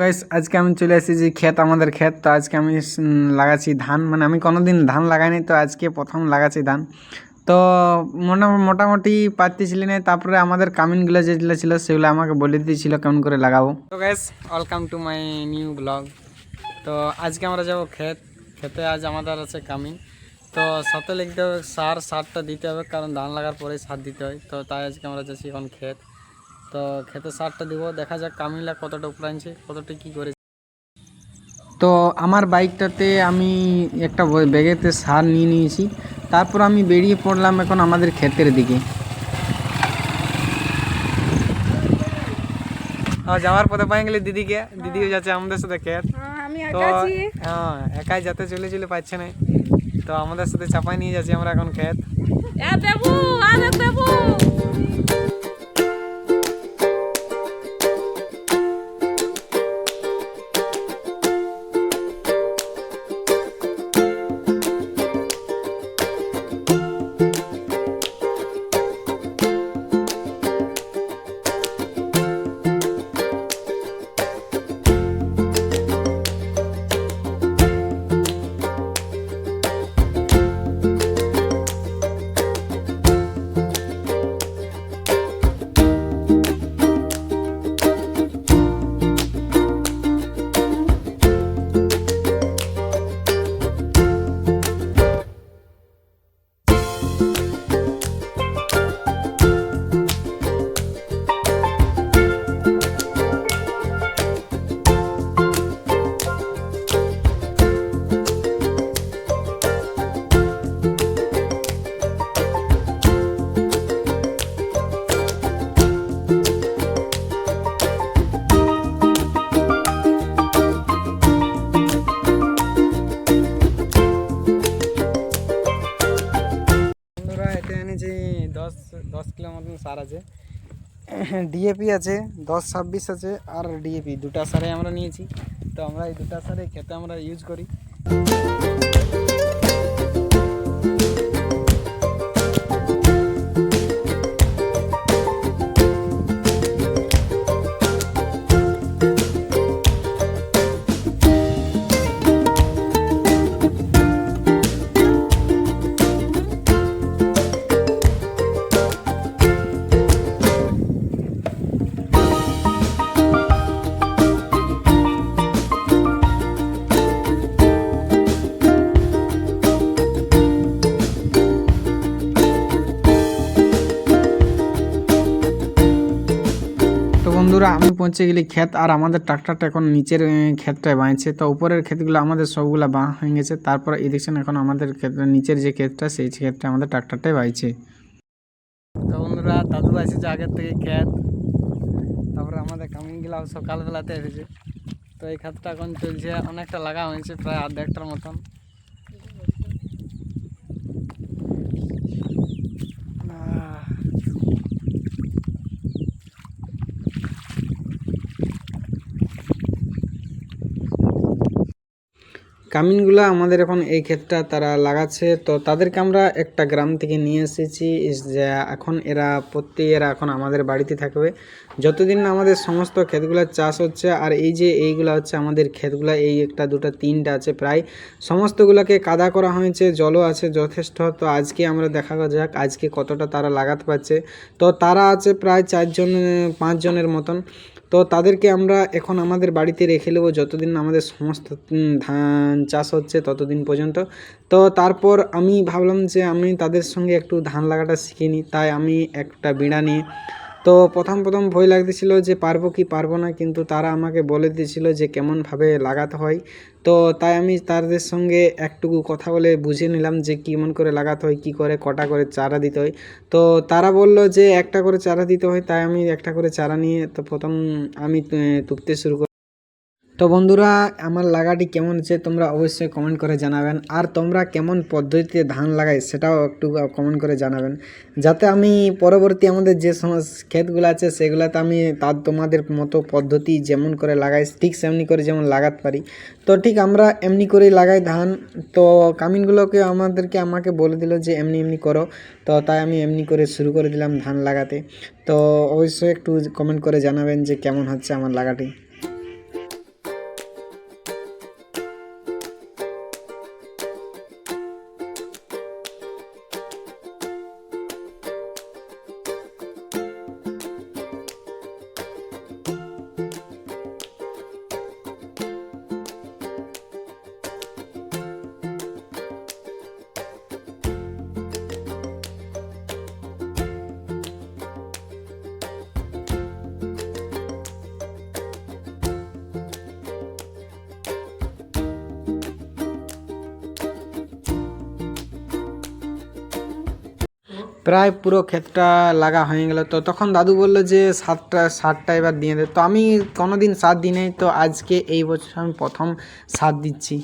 Guys আজকে আমি চলে এসেছি ক্ষেত, আমাদের ক্ষেত। তো আজকে আমি লাগাচ্ছি ধান। মানে আমি কোনোদিন ধান লাগাইনি তো আজকে প্রথম লাগাচ্ছি ধান। তো মোটা মোটামুটি পারতেছিলি না তারপরে আমাদের কামিনগুলো যেগুলো ছিল, সেগুলো আমাকে বলে দিয়েছিল, কেমন করে লাগাবো। তো guys welcome to my new blog তো আজকে আমরা যাব ক্ষেত। খেতে আজ আমাদের আছে কামিন। তো সাথে লিখতে হবে, সার সারটা দিতে হবে, কারণ ধান লাগার পরেই সার দিতে হয়। তো তাই আজকে আমরা যাচ্ছি এখন ক্ষেত। তো খেতে সারটা দিব দেখা যাক কামিলা কতটা উপরে আনছে কতটা কী করে তো আমার বাইকটাতে আমি একটা ব্যাগেতে সার নিয়ে নিয়েছি তারপর আমি বেরিয়ে পড়লাম এখন আমাদের ক্ষেতের দিকে। হ্যাঁ যাওয়ার পথে পাই গেলে দিদিকে দিদিও যাচ্ছে আমাদের সাথে ক্ষেত। হ্যাঁ, তো হ্যাঁ একাই যাতে চলে চলে পাচ্ছে না। তো আমাদের সাথে চাপাই নিয়ে যাচ্ছি আমরা এখন ক্ষেত। দশ দশ কিলো মতন সার আছে। ডিএপি আছে, দশ, ছাব্বিশ আছে আর ডিএপি দুটা সারে আমরা নিয়েছি। তো আমরা এই দুটা সারে খেতে আমরা ইউজ করি। বন্ধুরা, আমি পৌঁছে গেলি ক্ষেত, আর আমাদের ট্রাক্টরটা এখন নিচের ক্ষেতটায় বাঁধছে। তো উপরের ক্ষেতগুলো, আমাদের সবগুলো বাঁ হয়ে গেছে। তারপর এই দেখছেন, এখন আমাদের নিচের যে ক্ষেতটা, সেই ক্ষেতটা আমাদের ট্রাক্টরটাই বাইছে তো বন্ধুরা, দাদু এসেছে আগের থেকে ক্ষেত। তারপরে আমাদের কামিনগুলা সকালবেলাতে এসেছে। তো এই ক্ষেতটা এখন চলছে, অনেকটা লাগা হয়েছে, প্রায় আর্ধেকটার মতন। কামিনগুলো আমাদের এখন এই ক্ষেতটা তারা লাগাচ্ছে। তো তাদেরকে আমরা একটা গ্রাম থেকে নিয়ে এসেছি। যে, এখন এরা প্রত্যেক, এরা এখন আমাদের বাড়িতে থাকবে। যতদিন না আমাদের সমস্ত ক্ষেতগুলো চাষ হচ্ছে, আর এই যে এইগুলো হচ্ছে আমাদের ক্ষেতগুলো, এই একটা, দুটো, তিনটা আছে প্রায়। সমস্তগুলোকে কাদা করা হয়েছে, জলও আছে যথেষ্ট। তো আজকে আমরা দেখা যাক আজকে কতটা তারা লাগাতে পারছে। তো তারা আছে প্রায় চারজন, পাঁচজনের মতন। তো তাদেরকে আমরা এখন আমাদের বাড়িতে রেখে নেব যতদিন আমাদের সমস্ত ধান চাষ হচ্ছে ততদিন পর্যন্ত। তো তারপর আমি ভাবলাম যে আমি তাদের সঙ্গে একটু ধান লাগাটা শিখিনি তাই আমি একটা বিড়া নিয়ে তো প্রথম প্রথম ভয় লাগতেছিল যে পারব কি পারব না, কিন্তু তারা আমাকে বলে দিয়েছিল যে কেমনভাবে লাগাতে হয়। তো তাই আমি তাদের সঙ্গে একটুকু কথা বলে বুঝে নিলাম যে কেমন করে লাগাতে হয়, কি করে, কটা করে চারা দিতে হয়। তো তারা বলল যে একটা করে চারা দিতে হয়, তাই আমি একটা করে চারা নিয়ে তো প্রথম আমি তুপতে শুরু তো বন্ধুরা, আমার লাগাটি কেমন হচ্ছে তোমরা অবশ্যই কমেন্ট করে জানাবেন। আর তোমরা কেমন পদ্ধতিতে ধান লাগাই সেটাও একটু কমেন্ট করে জানাবেন। যাতে আমি পরবর্তী আমাদের যে সমস্ত ক্ষেতগুলো আছে সেগুলোতে আমি তার তোমাদের মতো পদ্ধতি যেমন করে লাগাই, ঠিক সেমনি করে যেমন লাগাতে পারি। তো ঠিক আমরা এমনি করেই লাগাই ধান। তো কামিনগুলোকে আমাদেরকে আমাকে বলে দিল যে এমনি এমনি করো। তো তাই আমি এমনি করে শুরু করে দিলাম ধান লাগাতে। তো অবশ্যই একটু কমেন্ট করে জানাবেন যে কেমন হচ্ছে আমার লাগাটি। প্রায় পুরো ক্ষেতটা লাগা হয়ে গেল। তো তখন দাদু বলল যে, সাতটা সারটা এবার দিয়ে দে। তো আমি কোনোদিন সার দিই নাই, তো আজকে এই বছর আমি প্রথম সার দিচ্ছি।